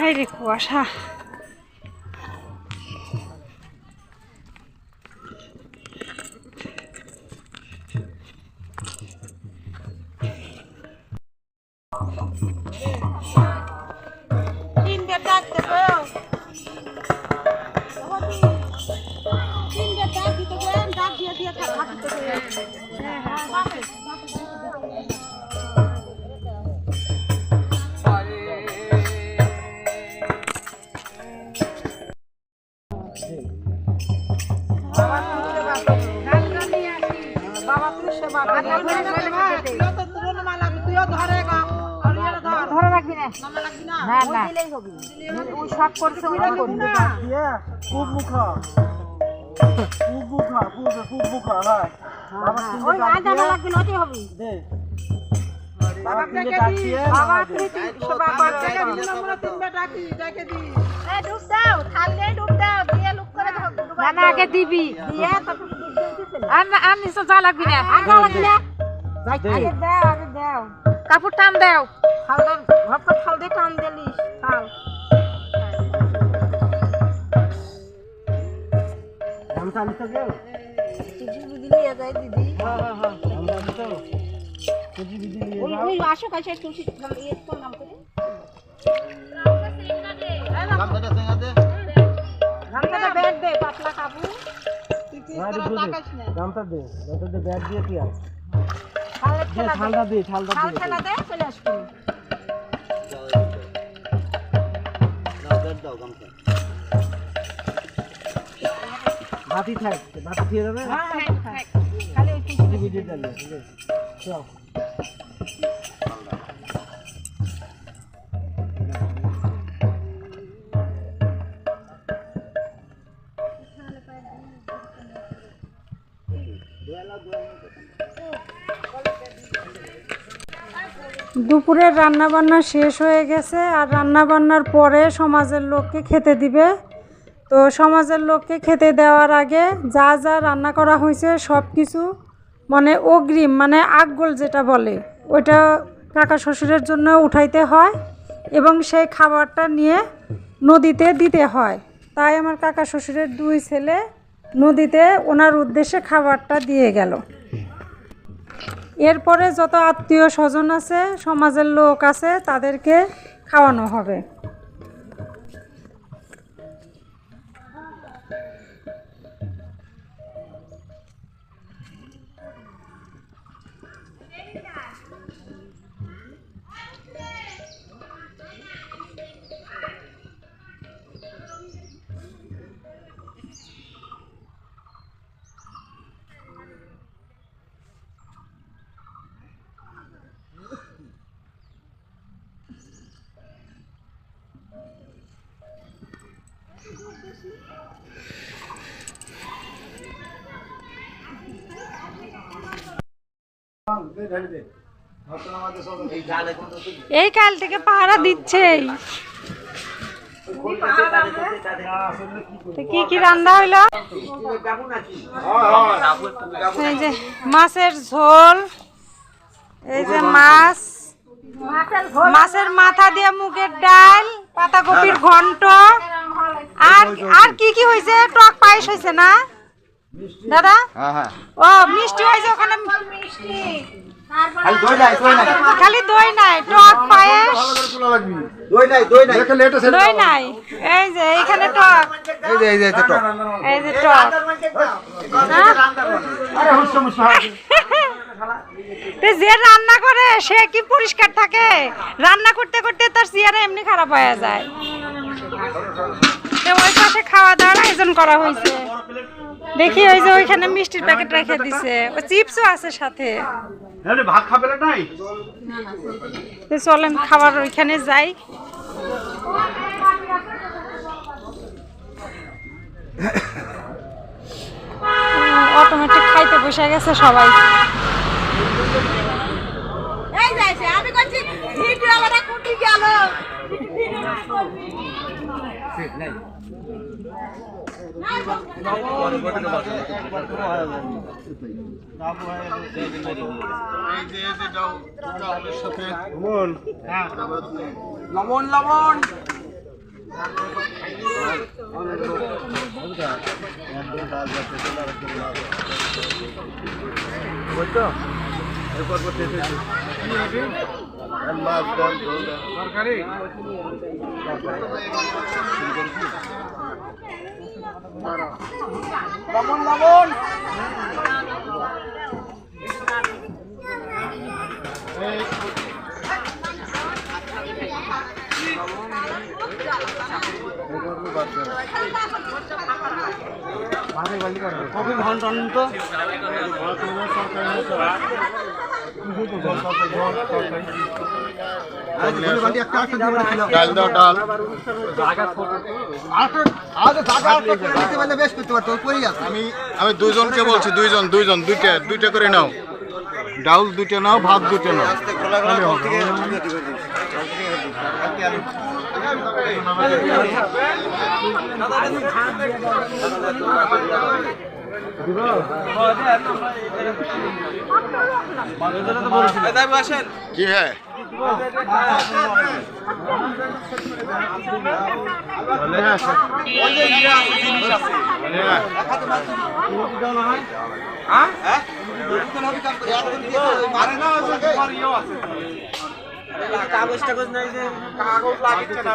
High রে কুয়াশা? তিনটে ডাক ধরে ইয়ে রাখবি না না না না ওই সব করছে ওই করবি খুব মুখা খুব মুখা খুব মুখা হয় ওই জানা লাগবে নটি হবে দে বাবা ডাক দিবি না মনে দিয়ে আর না আর নিচে যা লাগবি না। আর যা লাগবি না। আগে দাও আগে দাও কাপড় টান দাও। হালদা ঘপট হাল দিয়ে টান দিলিস গামছা আনিস তো সুজি বুঝি নিয়ে যায় দিদি। হ্যাঁ হ্যাঁ হ্যাঁ আনিস তো বিজি নিয়ে ওই ওই আসো কাছে তুলসী ইয়ে কোন নাম করে। গামছাটা ব্যাগ দে। পাতলা কাপড়। হ্যাঁ, গামছা দে গামছা দে ব্যাগ দিয়ে কি আর খালে দে ঠান্ডা দে। ঠান্ডা খাল দে। চলে আসবি। বাতি থাক বাতি দিয়ে দেবে? খালি ওই সুজি চল। দুপুরের রান্না বান্না শেষ হয়ে গেছে আর রান্না বান্নার পরে সমাজের লোককে খেতে দিবে। তো সমাজের লোককে খেতে দেওয়ার আগে যা যা রান্না করা হয়েছে সব কিছু মানে অগ্রিম মানে আগগোল যেটা বলে, ওইটা কাকা শ্বশুরের জন্য উঠাইতে হয় এবং সেই খাবারটা নিয়ে নদীতে দিতে হয়। তাই আমার কাকা শ্বশুরের দুই ছেলে নদীতে ওনার উদ্দেশ্যে খাবারটা দিয়ে গেল। এরপরে যত আত্মীয় স্বজন আছে, সমাজের লোক আছে, তাদেরকে খাওয়ানো হবে। এই কাল থেকে পাহারা দিচ্ছেই কি কি রান্না হইল? এই যে মাছের ঝোল, এই যে মাছ, মাছের মাথা দিয়ে মুগের ডাল, পাতাকপির ঘন্ট আর আর কি কি হয়েছে? টক পায়েস হয়েছে না? দাদা? ও মিষ্টি হয়েছে ওখানে। খালি দই নাই টক পায়েস। দই নাই এই যে এইখানে টক। এই যে টক। হ্যাঁ? তো যে রান্না করে সে কি পরিষ্কার থাকে? রান্না করতে করতে তার চেয়ারে এমনি খারাপ হয়ে যায়। ওই পাশে খাওয়া দাওয়ার আয়োজন করা হয়েছে। দেখি ওই যে ওইখানে মিষ্টির প্যাকেট রেখে দিছে। ও চিপসও আছে সাথে। ভাত খাবে নাই? চলেন খাবার ওইখানে যাই। অটোমেটিক খাইতে বসে গেছে সবাই। আমি ভিডিও গেল লবণ লবণ বুঝছ এরপর করতে ডাল ঝোল তরকারি লবণ লবণ কবি ঘণ্টা তো আমি আমি দুইজনকে বলছি, দুইজন দুইজন, দুইটা দুইটা করে নাও। ডাউল দুইটা নাও, ভাত দুইটা নাও। কি হ্যাঁ কাগজ টাগজ নাই যে কাগজ লাগিচ্ছে না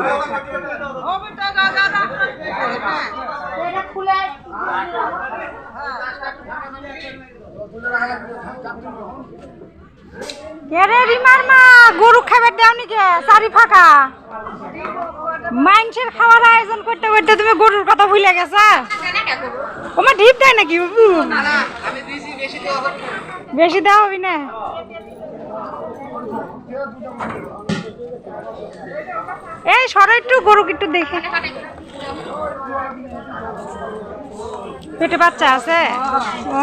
দেন কে খাবার দেওনি কে? চারি ফাঁকা। মাংসের খাওয়ার আয়োজন করতে করতে তুমি গরুর কথা ভুলে গেছা? তোমার ঢিপ দেয় নাকি? বেশি দেওয়া হবি না। এই সরো গরু একটু দেখে। পেটে বাচ্চা আছে? ও।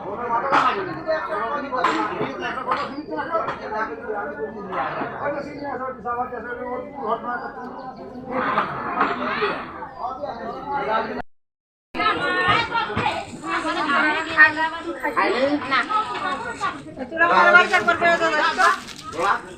কুরবানা ছিয়ারি আর কুরবা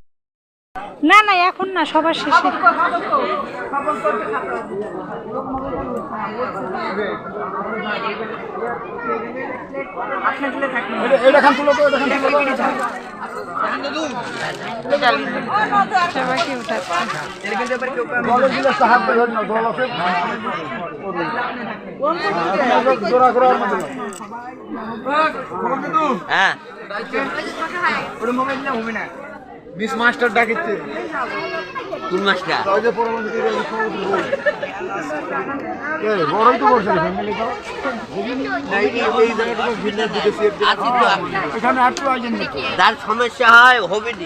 না না এখন না সবার শেষে। সবাইকে উঠাচ্ছে জলের গিলাসটা হাত দিয়ে ধরে নাও মিস মাস্টার ডাকিচ্ছে। কোন মাস্টার? ওই যে পরবর্তী বড়ই তো করছে ফ্যামিলি তো এই এই জায়গাটা ভিন্ন দিকে সেট আছি তো এখানে একটু আইছেন নাকি যার সমস্যা হয় হবে নি।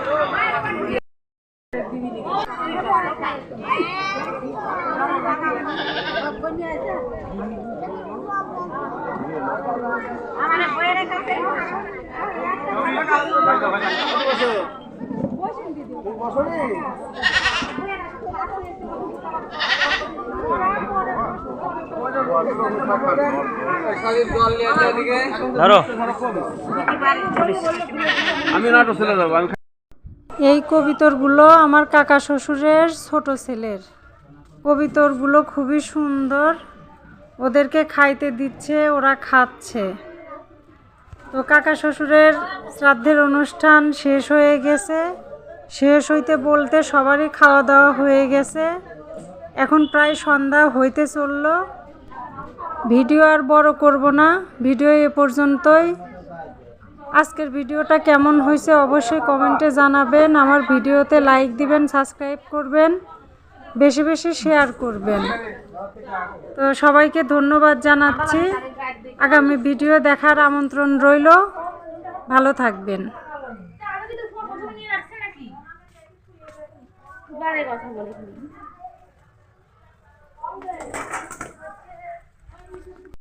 ধরো। আমি নাটক চলে যাব আমি এই কবিতরগুলো আমার কাকা শ্বশুরের ছোট ছেলের। কবিতরগুলো খুবই সুন্দর। ওদেরকে খাইতে দিচ্ছে ওরা খাচ্ছে। তো কাকা শ্বশুরের শ্রাদ্ধের অনুষ্ঠান শেষ হয়ে গেছে। শেষ হইতে বলতে সবারই খাওয়া দাওয়া হয়ে গেছে। এখন প্রায় সন্ধ্যা হইতে চলল। ভিডিও আর বড় করব না। ভিডিও এ পর্যন্তই। আজকের ভিডিওটা কেমন হয়েছে অবশ্যই কমেন্টে জানাবেন। আমার ভিডিওতে লাইক দিবেন, সাবস্ক্রাইব করবেন, বেশি বেশি শেয়ার করবেন। তো সবাইকে ধন্যবাদ জানাচ্ছি। আগামী ভিডিও দেখার আমন্ত্রণ রইল। ভালো থাকবেন। কথা বলে